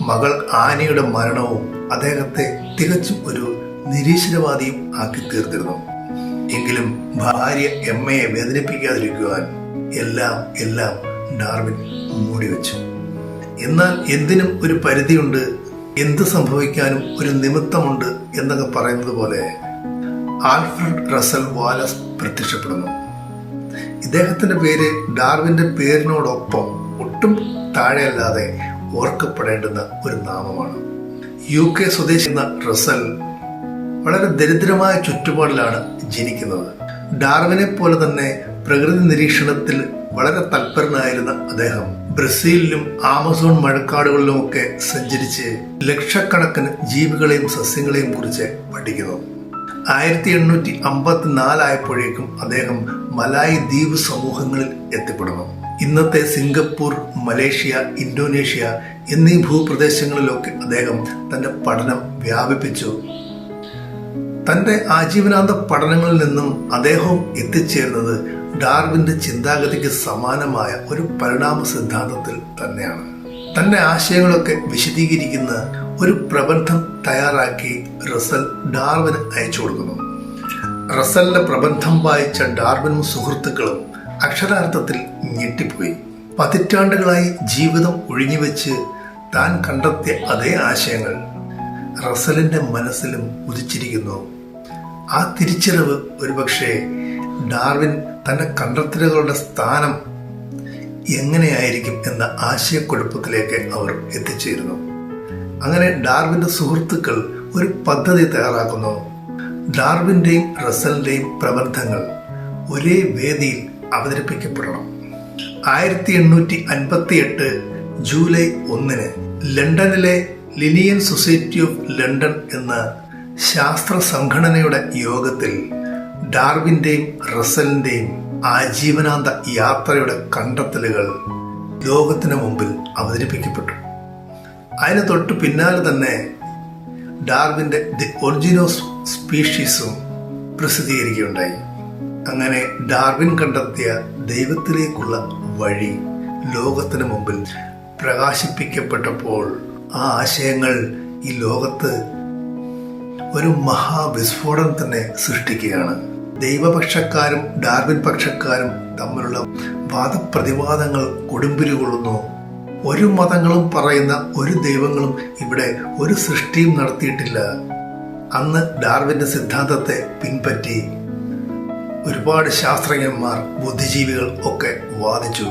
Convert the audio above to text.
മകൾ ആനയുടെ മരണവും അദ്ദേഹത്തെ തികച്ചും ഒരു നിരീശ്വരവാദിയും ആക്കി തീർത്തിരുന്നു. എങ്കിലും ഭാര്യ എമ്മയെ വേദനിപ്പിക്കാതിരിക്കുവാൻ എല്ലാം എല്ലാം ഡാർവിൻ മൂടിവെച്ചു എന്നാൽ എന്തിനും ഒരു പരിധിയുണ്ട് എന്ത് സംഭവിക്കാനും ഒരു നിമിത്തമുണ്ട് എന്നൊക്കെ പറയുന്നത് പോലെ ആൽഫ്രഡ് റസൽ വാലസ് പ്രത്യക്ഷപ്പെടുന്നു. ഇദ്ദേഹത്തിന്റെ പേര് ഡാർവിന്റെ പേരിനോടൊപ്പം ഒട്ടും താഴെയല്ലാതെ ഓർക്കപ്പെടേണ്ടുന്ന ഒരു നാമമാണ്. യു കെ സ്വദേശി എന്ന റസൽ വളരെ ദരിദ്രമായ ചുറ്റുപാടിലാണ് ജനിക്കുന്നത് ഡാർവിനെ പോലെ തന്നെ പ്രകൃതി നിരീക്ഷണത്തിൽ വളരെ തൽപരനായിരുന്ന അദ്ദേഹം ബ്രസീലിലും ആമസോൺ മഴക്കാടുകളിലും ഒക്കെ സഞ്ചരിച്ച് ലക്ഷക്കണക്കിന് ജീവികളെയും സസ്യങ്ങളെയും കുറിച്ച് പഠിക്കുന്നു. ആയിരത്തി എണ്ണൂറ്റി അമ്പത്തി നാലായപ്പോഴേക്കും അദ്ദേഹം മലായി ദ്വീപ് സമൂഹങ്ങളിൽ എത്തിപ്പെടുന്നു. ഇന്നത്തെ സിംഗപ്പൂർ മലേഷ്യ ഇന്തോനേഷ്യ എന്നീ ഭൂപ്രദേശങ്ങളിലൊക്കെ അദ്ദേഹം തന്റെ പഠനം വ്യാപിപ്പിച്ചു. തന്റെ ആജീവനാന്ത പഠനങ്ങളിൽ നിന്നും അദ്ദേഹവും എത്തിച്ചേർന്നത് ഡാർവിന്റെ ചിന്താഗതിക്ക് സമാനമായ ഒരു പരിണാമ സിദ്ധാന്തത്തിൽ തന്നെയാണ്. തന്റെ ആശയങ്ങളൊക്കെ വിശദീകരിക്കുന്ന ഒരു പ്രബന്ധം തയ്യാറാക്കി റസൽ ഡാർവിന് അയച്ചു കൊടുക്കുന്നു. റസലിന്റെ പ്രബന്ധം വായിച്ച ഡാർവിനും സുഹൃത്തുക്കളും അക്ഷരാർത്ഥത്തിൽ ഞെട്ടിപ്പോയി. പതിറ്റാണ്ടുകളായി ജീവിതം ഒഴിഞ്ഞുവെച്ച് താൻ കണ്ടെത്തിയ അതേ ആശയങ്ങൾ റസലിന്റെ മനസ്സിലും ഉദിച്ചിരിക്കുന്നു. ആ തിരിച്ചറിവ് ഒരുപക്ഷെ ഡാർവിൻ തന്റെ കണ്ടെത്തലുകളുടെ സ്ഥാനം എങ്ങനെയായിരിക്കും എന്ന ആശയക്കുഴപ്പത്തിലേക്ക് അവർ എത്തിച്ചേരുന്നു. അങ്ങനെ ഡാർവിന്റെ സുഹൃത്തുക്കൾ ഒരു പദ്ധതി തയ്യാറാക്കുന്നു. ഡാർവിന്റെയും റസലിന്റെയും പ്രബന്ധങ്ങൾ ഒരേ വേദിയിൽ അവതരിപ്പിക്കപ്പെടണം. ആയിരത്തി എണ്ണൂറ്റി അൻപത്തി എട്ട് ജൂലൈ ഒന്നിന് ലണ്ടനിലെ ലിനിയൻ സൊസൈറ്റി ഓഫ് ലണ്ടൻ എന്ന ശാസ്ത്ര സംഘടനയുടെ യോഗത്തിൽ ഡാർവിന്റെയും റസലിന്റെയും ആജീവനാന്ത യാത്രയുടെ കണ്ടെത്തലുകൾ ലോകത്തിന് മുമ്പിൽ അവതരിപ്പിക്കപ്പെട്ടു. അതിന് തൊട്ട് പിന്നാലെ തന്നെ ഡാർവിന്റെ ദി ഒറിജിനോസ് സ്പീഷീസും പ്രസിദ്ധീകരിക്കുകയുണ്ടായി. അങ്ങനെ ഡാർവിൻ കണ്ടെത്തിയ ദൈവത്തിലേക്കുള്ള വഴി ലോകത്തിന് മുമ്പിൽ പ്രകാശിപ്പിക്കപ്പെട്ടപ്പോൾ ആ ആശയങ്ങൾ ഈ ലോകത്ത് ഒരു മഹാവിസ്ഫോടനം തന്നെ സൃഷ്ടിക്കുകയാണ്. ദൈവപക്ഷക്കാരും ഡാർവിൻ പക്ഷക്കാരും തമ്മിലുള്ള വാദപ്രതിവാദങ്ങൾ കൊടുമ്പിരി കൊള്ളുന്നു ഒരു മതങ്ങളും പറയുന്ന ഒരു ദൈവങ്ങളും ഇവിടെ ഒരു സൃഷ്ടിയും നടത്തിയിട്ടില്ല. അന്ന് ഡാർവിന്റെ സിദ്ധാന്തത്തെ പിൻപറ്റി. ഒരുപാട് ശാസ്ത്രജ്ഞന്മാർ ബുദ്ധിജീവികൾ ഒക്കെ വാദിച്ചു.